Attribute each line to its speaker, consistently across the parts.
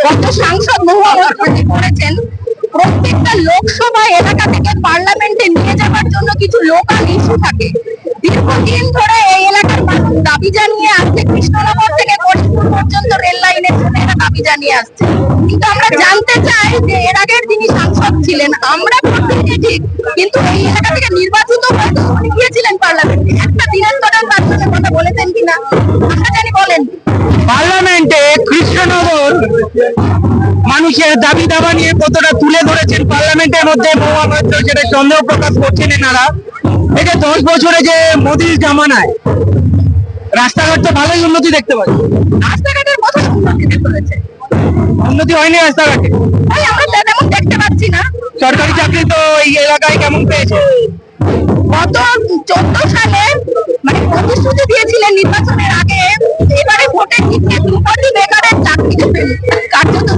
Speaker 1: কত সাংসদ মহুয়া করেছেন প্রত্যেকটা লোকসভা এলাকা থেকে পার্লামেন্টে নিয়ে যাওয়ার জন্য কিছু লোকাল ইস্যু থাকে দীর্ঘদিন ধরে এই এলাকার মানুষ দাবি জানিয়ে আসছে কৃষ্ণনগর থেকে করিমপুর পর্যন্ত রেল লাইনের জন্য এরা দাবি জানিয়ে আসছে কিন্তু আমরা জানতে চাই যে এর আগের যিনি সাংসদ ছিলেন আমরা প্রত্যেকে ঠিক কিন্তু এই এলাকা থেকে নির্বাচিত হয়ে উনি গিয়েছিলেন পার্লামেন্টে একটা দিনের কথা বলেছেন কিনা আমরা জানি বলেন
Speaker 2: পার্লামেন্টে দাবি দাবা নিয়ে কতটা তুলে ধরেছেন পার্লামেন্টের মধ্যে সেটা সন্দেহ প্রকাশ করছেন এনারা। যে দশ বছরে যে মোদির জামানায় রাস্তাঘাট তো ভালোই উন্নতি দেখতে পাচ্ছি।
Speaker 1: রাস্তাঘাটের কথা উন্নতি করেছে
Speaker 2: উন্নতি হয়নি রাস্তাঘাটে।
Speaker 1: তাই আমরা তেমন দেখতে পাচ্ছি না।
Speaker 2: সরকারি চাকরি তো এই এলাকায় কেমন পেয়েছে?
Speaker 1: গত চোদ্দ সালে মানে প্রতিশ্রুতি দিয়েছিলেন নির্বাচনের আগে এবারে দু কোটি বেকারের চাকরি কার্যত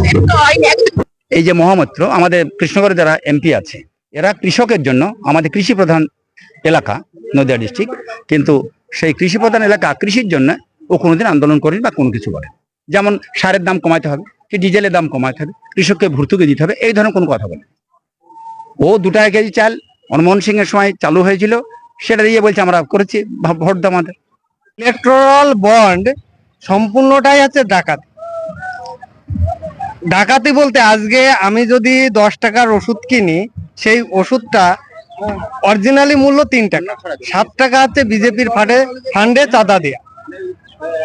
Speaker 3: এই যে মহামত্র, আমাদের কৃষ্ণগড়ে যারা এমপি আছে, এরা কৃষকের জন্য আমাদের কৃষি প্রধান এলাকা, নদিয়া ডিস্ট্রিক্ট। কিন্তু সেই কৃষি প্রধান এলাকা কৃষির জন্য ও কোনোদিন আন্দোলন করেনি বা কোনো কিছু করে যেমন সারের দাম কমাতে হবে, কি ডিজেলের দাম কমাতে হবে, কৃষককে ভর্তুকি দিতে হবে, এই ধরনের কোনো কথা বলে ও দু টাকা কেজি চাল মনমোহন সিং এর সময় চালু হয়েছিল, সেটা দিয়ে বলছে আমরা করেছি ভোট দাম আমাদের।
Speaker 2: ইলেকট্রাল বন্ড সম্পূর্ণটাই হচ্ছে ডাকাতি। ডাকাতি বলতে আজকে আমি যদি দশ টাকার ওষুধ কিনি, সেই ওষুধটা অরিজিনালি মূল্য তিন টাকা। সাত টাকা হচ্ছে বিজেপির ফান্ডে ফান্ডে চাঁদা দেয়া।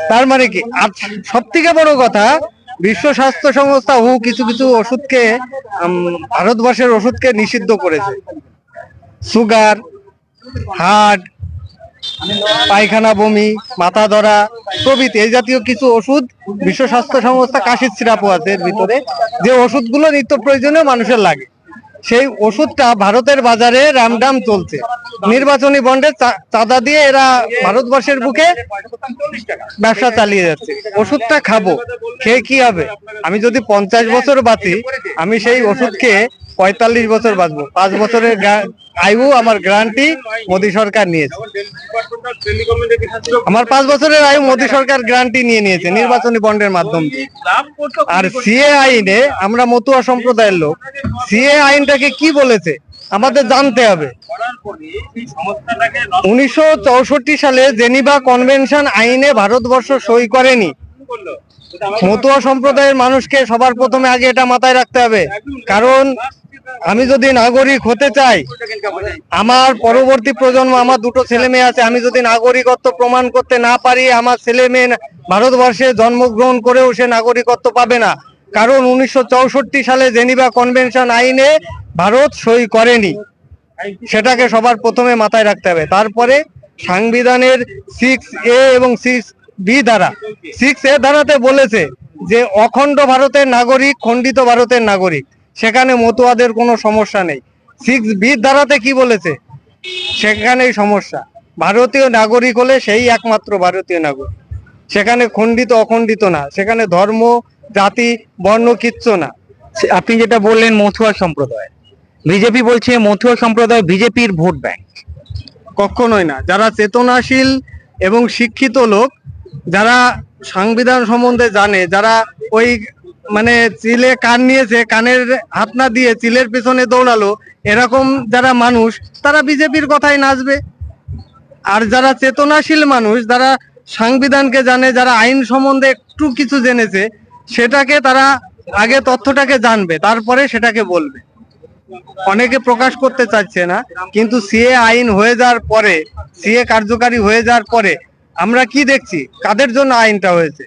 Speaker 2: তার মানে কি? আর সব থেকে বড় কথা, বিশ্ব স্বাস্থ্য সংস্থা হু কিছু কিছু ওষুধকে ভারতবর্ষের ওষুধকে নিষিদ্ধ করেছে। সুগার, হার্ট পায়খানা বমি, মাথা ধরা, প্রভৃতি। এই জাতীয় কিছু ওষুধ বিশ্ব স্বাস্থ্য সংস্থা কাশির সিরাপও আছে এর ভিতরে। যে ওষুধগুলো নিত্য প্রয়োজনীয় মানুষের লাগে। সেই ওষুধটা ভারতের বাজারে রামডাম চলছে। নির্বাচনী বন্ডে চাঁদা দিয়ে এরা ভারতবর্ষের বুকে ব্যবসা চালিয়ে যাচ্ছে। ওষুধটা খাব, খেয়ে কি হবে? আমি যদি পঞ্চাশ বছর বাঁচি, আমি সেই ওষুধ খেয়ে পঁয়তাল্লিশ বছর বাঁচবো। পাঁচ বছরের আয়ু আমার গ্যারান্টি মোদী সরকার নিয়েছে। আমার পাঁচ বছরের আয়ু মোদী সরকার গ্যারান্টি নিয়ে নিয়েছে, নির্বাচনী বন্ডের মাধ্যমে আর সিএ আইনে আমরা মতুয়া সম্প্রদায়ের লোক, সিএ আইনটাকে কি বলেছে আমাদের জানতে হবে। উনিশশো চৌষট্টি সালে জেনিভা কনভেনশন আইনে ভারতবর্ষ সই করেনি। মতুয়া সম্প্রদায়ের মানুষকে সবার প্রথমে আগে এটা মাথায় রাখতে হবে। কারণ আমি যদি নাগরিক হতে চাই, আমার পরবর্তী প্রজন্ম, আমার দুটো ছেলে মেয়ে আছে, আমি যদি নাগরিকত্ব প্রমাণ করতে না পারি, আমার ছেলে মেয়ে ভারতবর্ষে জন্মগ্রহণ করেও সে নাগরিকত্ব পাবে না। কারণ উনিশশো চৌষট্টি সালে জেনিভা কনভেনশন আইনে ভারত সই করেনি। সেটাকে সবার প্রথমে মাথায় রাখতে হবে। তারপরে সংবিধানের সিক্স এ এবং সিক্স বি ধারা সিক্স এ ধারাতে বলেছে যে অখণ্ড ভারতের নাগরিক, খণ্ডিত ভারতের নাগরিক। সেখানে মতুয়াদের কোনো সমস্যা নেই। সিক্স বি ধারাতে কি বলেছে? সেখানেই সমস্যা। ভারতীয় নাগরিক হলে সেই একমাত্র ভারতীয় নাগরিক। সেখানে খণ্ডিত অখণ্ডিত না। সেখানে ধর্ম জাতি বর্ণ কিচ্ছু না।
Speaker 3: আপনি যেটা বললেন মথুয়া সম্প্রদায় বিজেপি বলছে মথুয়া সম্প্রদায় বিজেপির ভোট ব্যাংক।
Speaker 2: কখনোই না। যারা চেতনাশীল এবং শিক্ষিত লোক যারা সংবিধান সম্বন্ধে জানে যারা ওই মানে চিলে কান নিয়েছে, কানের হাত না দিয়ে চিলের পেছনে দৌড়ালো, এরকম যারা মানুষ, তারা বিজেপির কথাই নাচবে। আর যারা চেতনাশীল মানুষ, যারা সংবিধানকে জানে, যারা আইন সম্বন্ধে একটু কিছু জেনেছে, সেটাকে তারা আগে তথ্যটাকে জানবে, তারপরে সেটাকে বলবে। অনেকে প্রকাশ করতে চাচ্ছে না, কিন্তু সিএ আইন হয়ে যাওয়ার পরে, সিএ কার্যকারী হয়ে যাওয়ার পরে, আমরা কি দেখছি? কাদের জন্য আইনটা হয়েছে?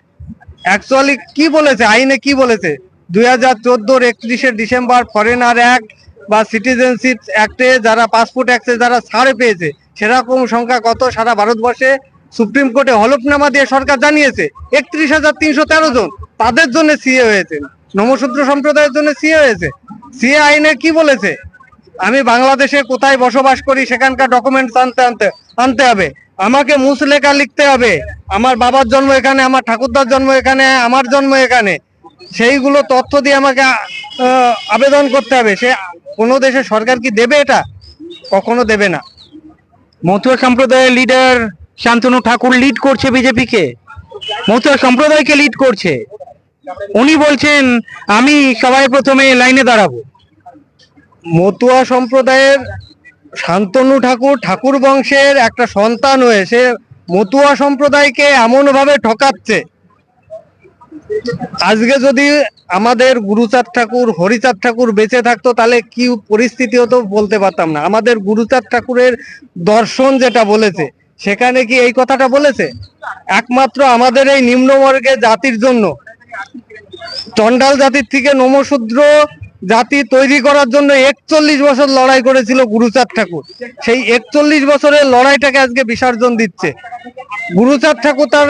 Speaker 2: অ্যাকচুয়ালি কি বলেছে? আইনে কি বলেছে? দুই হাজার চোদ্দোর একত্রিশে ডিসেম্বর ফরেনার অ্যাক্ট বা সিটিজেনশিপ অ্যাক্টে যারা পাসপোর্ট অ্যাক্টে যারা ছাড় পেয়েছে, সেরকম সংখ্যা কত সারা ভারতবর্ষে? সুপ্রিম কোর্টে হলফনামা দিয়ে সরকার জানিয়েছে, একত্রিশ হাজার তিনশো তেরো জন। তাদের জন্য সিএ হয়েছে। নমশূদ্র সম্প্রদায়ের জন্য সিএ হয়েছে। সিএ আইনে কি বলেছে? আমি বাংলাদেশে কোথায় বসবাস করি, সেখানকার ডকুমেন্টস আনতে আনতে আনতে হবে। আমাকে মুসলেখা লিখতে হবে। আমার বাবার জন্ম এখানে, আমার ঠাকুরদার জন্ম এখানে, আমার জন্ম এখানে। সেইগুলো তথ্য দিয়ে আমাকে আবেদন করতে হবে। সে কোনো দেশের সরকার কি দেবে এটা? কখনো দেবে না।
Speaker 3: মথুয়া সম্প্রদায়ের লিডার শান্তনু ঠাকুর লিড করছে বিজেপিকে। মথুয়া সম্প্রদায়কে লিড করছে।
Speaker 4: উনি বলছেন, আমি সবাই প্রথমে লাইনে দাঁড়াবো।
Speaker 2: মতুয়া সম্প্রদায়ের শান্তনু ঠাকুর ঠাকুর বংশের একটা সন্তান হয়ে সে মতুয়া সম্প্রদায়কে এমন ভাবে ঠকাচ্ছে। আজকে যদি আমাদের গুরুচাঁদ ঠাকুর, হরিচাঁদ ঠাকুর বেঁচে থাকতো, তাহলে কি পরিস্থিতি হতো বলতে পারতাম না। আমাদের গুরুচাঁদ ঠাকুরের দর্শন যেটা বলেছে, সেখানে কি এই কথাটা বলেছে? একমাত্র আমাদের এই নিম্নবর্গের জাতির জন্য। চন্ডাল জাতির থেকে নমশূদ্র জাতি তৈরি করার জন্য একচল্লিশ বছর লড়াই করেছিল গুরুচাঁদ ঠাকুর। সেই একচল্লিশ বছরের লড়াইটাকে আজকে বিসর্জন দিচ্ছে। গুরুচাঁদ ঠাকুর তার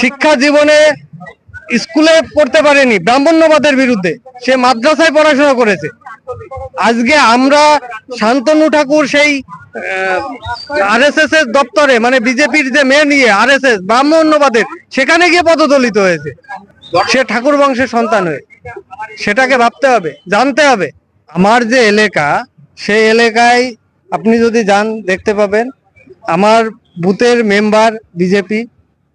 Speaker 2: শিক্ষা জীবনে স্কুলে পড়তে পারেনি, ব্রাহ্মণ্যবাদের বিরুদ্ধে। সে মাদ্রাসায় পড়াশোনা করেছে। আজকে আমরা শান্তনু ঠাকুর সেই আরএসএস এর দপ্তরে মানে বিজেপির যে মেয়ে নিয়ে আরএসএস, ব্রাহ্মণ্যবাদের, সেখানে গিয়ে পদদলিত হয়েছে। সে ঠাকুর বংশের সন্তান হয়ে। সেটাকে ভাবতে হবে, জানতে হবে। আমার যে এলাকা, সেই এলাকায় আপনি যদি যান, দেখতে পাবেন, আমার বুথের মেম্বার বিজেপি,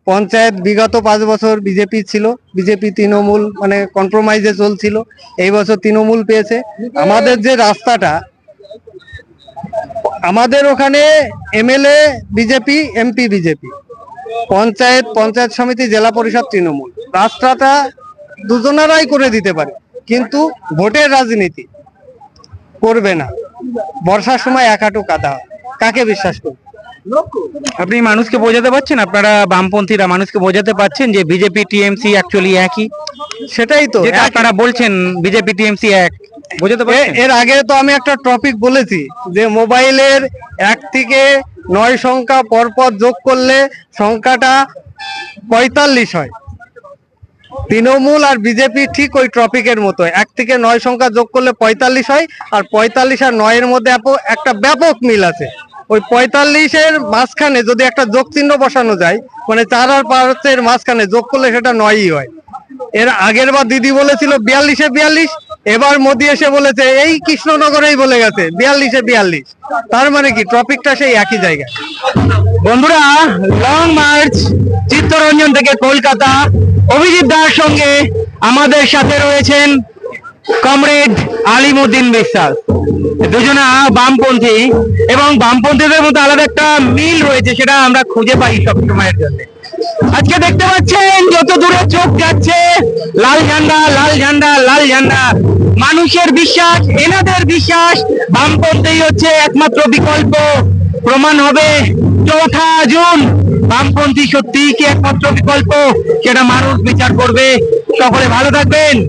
Speaker 2: পঞ্চায়েত বিগত পাঁচ বছর বিজেপি ছিল। বিজেপি তৃণমূল মানে কম্প্রোমাইজে চলছিল। এই বছর তৃণমূল পেয়েছে। আমাদের যে রাস্তাটা, আমাদের ওখানে MLA BJP, MP BJP. Panchayat panchayat সমিতি জেলা পরিষদ তৃণমূল। রাস্তাটা দুজনারাই করে দিতে পারে কিন্তু ভোটের রাজনীতি করবে না। বর্ষার সময় এক হাঁটু কাদা। কাকে বিশ্বাস করবে?
Speaker 4: আপনি মানুষকে বোঝাতে পারছেন? আপনারা বামপন্থীরা মানুষকে বোঝাতে পারছেন যে বিজেপি টিএমসি অ্যাকচুয়ালি একই?
Speaker 2: সেটাই তো
Speaker 4: আপনারা বলছেন বিজেপি টিএমসি এক। বোঝাতে পারছেন?
Speaker 2: এর আগে তো আমি একটা টপিক বলেছি যে মোবাইলের এক থেকে নয় সংখ্যা পরপর যোগ করলে সংখ্যাটা পঁয়তাল্লিশ হয়। তৃণমূল আর বিজেপি ঠিক ওই টপিকের মতো এক থেকে নয় সংখ্যা যোগ করলে পঁয়তাল্লিশ হয় আর পঁয়তাল্লিশ আর নয়ের মধ্যে একটা ব্যাপক মিল আছে। ওই পঁয়তাল্লিশের মাঝখানে যদি একটা যোগ চিহ্ন বসানো যায় মানে চার আর পাঁচের মাঝখানে যোগ করলে সেটা নয়ই হয়। এর আগের বার দিদি বলেছিল বিয়াল্লিশে বিয়াল্লিশ এবার মোদি এসে বলেছে, এই কৃষ্ণনগরেই বলে গেছে, বিয়াল্লিশে বিয়াল্লিশ। তার মানে কি টপিকটা সেই একই জায়গায়।
Speaker 4: বন্ধুরা লং মার্চ চিত্তরঞ্জন থেকে কলকাতা, অভিজিৎ দার সঙ্গে আমাদের সাথে রয়েছেন কমরেড আলিমুদ্দিন বিশ্বাস। দুজনা বামপন্থী, এবং বামপন্থীদের মধ্যে আলাদা একটা মিল রয়েছে, সেটা আমরা খুঁজে পাই সব সময়ের জন্য। আজকে দেখতে পাচ্ছেন, যত দূরে চোখ যাচ্ছে, লাল ঝান্ডা লাল ঝান্ডা লাল ঝান্ডা। মানুষের বিশ্বাস, এনাদের বিশ্বাস, বামপন্থী হচ্ছে একমাত্র বিকল্প। প্রমাণ হবে চৌঠা জুন। বামপন্থী সত্যিই কি একমাত্র বিকল্প? সেটা মানুষ বিচার করবে। সকলে ভালো থাকবেন।